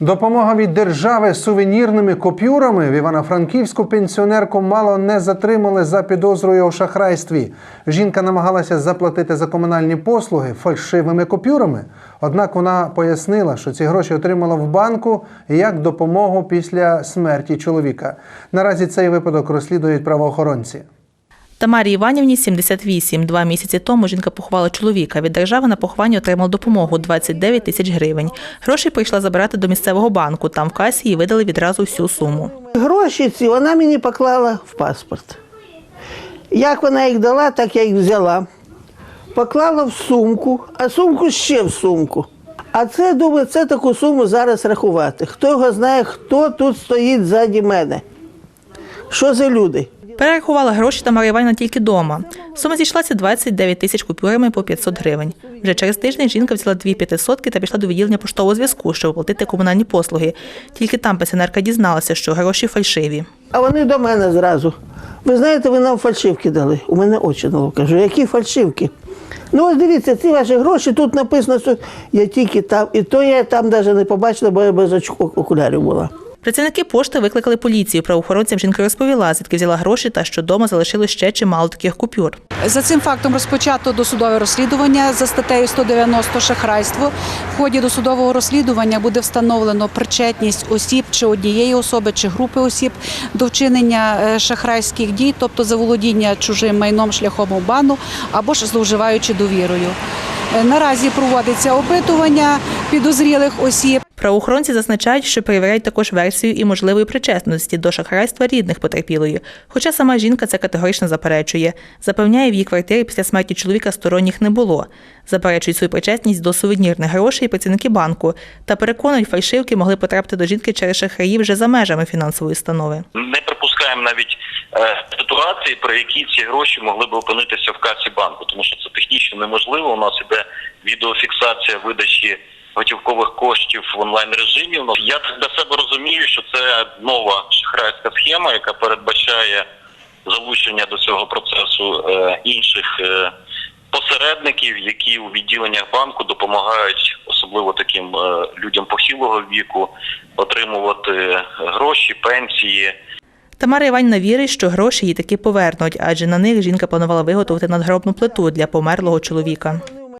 Допомога від держави сувенірними купюрами в Івано-Франківську пенсіонерку мало не затримали за підозрою у шахрайстві. Жінка намагалася заплатити за комунальні послуги фальшивими купюрами. Однак вона пояснила, що ці гроші отримала в банку як допомогу після смерті чоловіка. Наразі цей випадок розслідують правоохоронці. Тамарі Іванівні 78. Два місяці тому жінка поховала чоловіка. Від держави на поховання отримала допомогу 29 тисяч гривень. Гроші прийшла забирати до місцевого банку. Там в касі їй видали відразу всю суму. Гроші ці вона мені поклала в паспорт. Як вона їх дала, так я їх взяла. Поклала в сумку, а сумку ще в сумку. А це, думаю, це таку суму зараз рахувати. Хто його знає, хто тут стоїть ззаді мене. Що за люди? Перерахувала гроші Тамара Іванівна тільки дома. Сума зійшлася 29 тисяч купюрами по 500 гривень. Вже через тиждень жінка взяла дві п'ятисотки та пішла до відділення поштового зв'язку, щоб оплатити комунальні послуги. Тільки там пенсіонерка дізналася, що гроші фальшиві. А вони до мене зразу. Ви знаєте, ви нам фальшивки дали. У мене очі на. Кажу, які фальшивки? Ну, ось дивіться, ці ваші гроші, тут написано, що я тільки там, і то я там навіть не побачила, бо я без окулярів була. Працівники пошти викликали поліцію. Правоохоронцям жінка розповіла, звідки взяла гроші та що вдома залишилось ще чимало таких купюр. За цим фактом розпочато досудове розслідування за статтею 190 шахрайство. В ході досудового розслідування буде встановлено причетність осіб чи однієї особи, чи групи осіб до вчинення е, шахрайських дій, тобто заволодіння чужим майном шляхом обману або ж зловживаючи довірою. Е, Наразі проводиться опитування підозрілих осіб. Правоохоронці зазначають, що перевіряють також версію і можливої причетності до шахрайства рідних потерпілої. Хоча сама жінка це категорично заперечує. Запевняє, в її квартирі після смерті чоловіка сторонніх не було. Заперечують свою причетність до сувенірних грошей працівники банку та переконують, фальшивки могли потрапити до жінки через шахраїв вже за межами фінансової установи. не припускаємо навіть ситуації, при якій ці гроші могли б опинитися в касі банку, тому що це технічно неможливо. У нас іде відеофіксація видачі готівкових коштів в онлайн режимі. Я для себе розумію, що це нова шахрайська схема, яка передбачає залучення до цього процесу е, інших е, посередників, які у відділеннях банку допомагають, особливо таким е, людям похилого віку, отримувати гроші, пенсії. Тамара Іванівна вірить, що гроші їй таки повернуть, адже на них жінка планувала виготовити надгробну плиту для померлого чоловіка.